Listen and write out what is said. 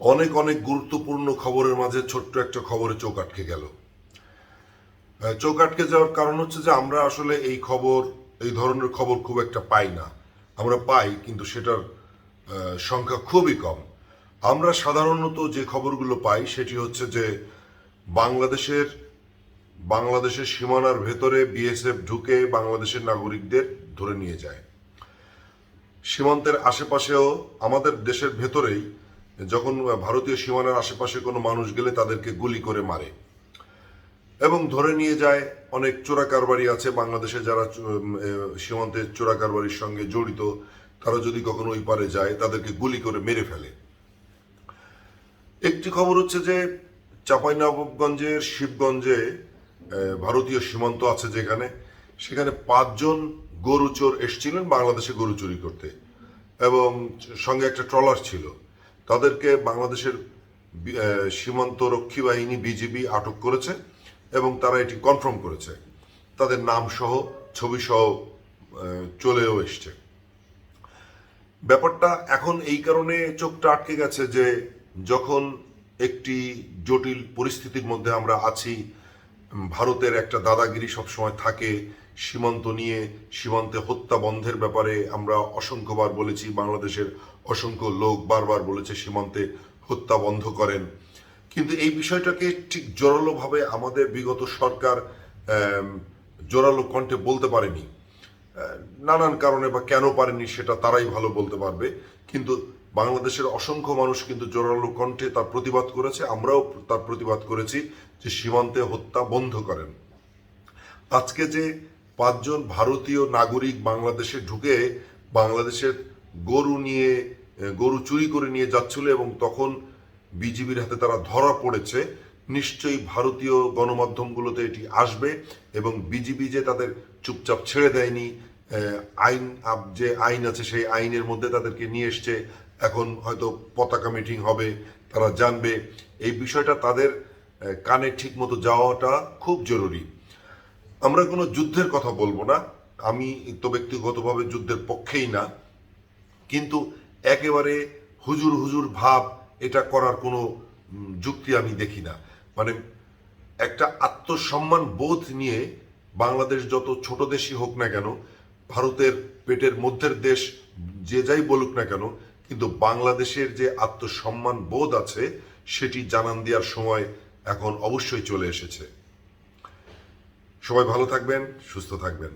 অনেক অনেক গুরুত্বপূর্ণ খবরের মাঝে ছোট্ট একটা খবরে চোখ আটকে গেল। চোখ আটকে যাওয়ার কারণ হচ্ছে যে আমরা আসলে এই খবর, এই ধরনের খবর খুব একটা পাই না। আমরা পাই, কিন্তু সেটার সংখ্যা খুবই কম। আমরা সাধারণত যে খবরগুলো পাই সেটি হচ্ছে যে বাংলাদেশের বাংলাদেশের সীমানার ভেতরে বিএসএফ ঢুকে বাংলাদেশের নাগরিকদের ধরে নিয়ে যায়। সীমান্তের আশেপাশেও আমাদের দেশের ভেতরেই যখন ভারতীয় সীমানার আশেপাশে কোনো মানুষ গেলে তাদেরকে গুলি করে মারে। এবং ধরে নিয়ে যায় অনেক চোরা কারবারি আছে, বাংলাদেশে যারা সীমান্তে চোরা কারবারির সঙ্গে জড়িত, তারা যদি কখনো ওই পারে যায়, তাদেরকে গুলি করে মেরে ফেলে। একটি খবর হচ্ছে যে চাঁপাইনবাবগঞ্জের শিবগঞ্জে ভারতীয় সীমান্ত আছে যেখানে, সেখানে পাঁচজন গরু চোর এসছিলেন বাংলাদেশে গরু চুরি করতে। এবং সঙ্গে একটা ট্রলার ছিল। তাদেরকে বাংলাদেশের সীমান্ত রক্ষী বাহিনী, বিজিবি আটক করেছে এবং তারা এটি কনফার্ম করেছে। তাদের নাম সহ ছবি সহ চলেও এসছে। ব্যাপারটা এখন এই কারণে চোখটা আটকে গেছে যে যখন একটি জটিল পরিস্থিতির মধ্যে আমরা আছি ভারতের একটা দাদাগিরি সবসময় থাকে, সীমান্ত নিয়ে, সীমান্তে হত্যা বন্ধের ব্যাপারে আমরা অসংখ্যবার বলেছি, বাংলাদেশের অসংখ্য লোক বারবার বলেছে সীমান্তে হত্যা বন্ধ করেন। কিন্তু এই বিষয়টাকে ঠিক জোরালোভাবে আমাদের বিগত সরকার জোরালো কণ্ঠে বলতে পারেনি। নানান কারণে বা কেন পারেনি সেটা তারাই ভালো বলতে পারবে। কিন্তু বাংলাদেশের অসংখ্য মানুষ কিন্তু জোরালো কণ্ঠে তার প্রতিবাদ করেছে, আমরাও তার প্রতিবাদ করেছি যে সীমান্তে হত্যা বন্ধ করেন। আজকে যে পাঁচজন ভারতীয় নাগরিক বাংলাদেশে ঢুকে বাংলাদেশের গরু নিয়ে, গরু চুরি করে নিয়ে যাচ্ছিল এবং তখন বিজিবির হাতে তারা ধরা পড়েছে, নিশ্চয়ই ভারতীয় গণমাধ্যমগুলোতে এটি আসবে এবং বিজিবি যে তাদের চুপচাপ ছেড়ে দেয়নি আইন যে আইন আছে, সেই আইনের মধ্যে তাদেরকে নিয়ে এসছে। এখন হয়তো পতাকা মিটিং হবে, তারা জানবে। এই বিষয়টা তাদের কানে ঠিক মতো যাওয়াটা খুব জরুরি। আমরা কোনো যুদ্ধের কথা বলব না। আমি তো ব্যক্তিগতভাবে যুদ্ধের পক্ষেই না। কিন্তু একেবারে হুজুর হুজুর ভাব, এটা করার কোনো যুক্তি আমি দেখি না। মানে একটা আত্মসম্মান বোধ নিয়ে বাংলাদেশ যত ছোট দেশই হোক না কেন ভারতের পেটের মধ্যের দেশ যে যাই বলুক না কেন, কিন্তু বাংলাদেশের যে আত্মসম্মান বোধ আছে, সেটি জানান দেওয়ার সময় এখন অবশ্যই চলে এসেছে। সবাই ভালো থাকবেন, সুস্থ থাকবেন।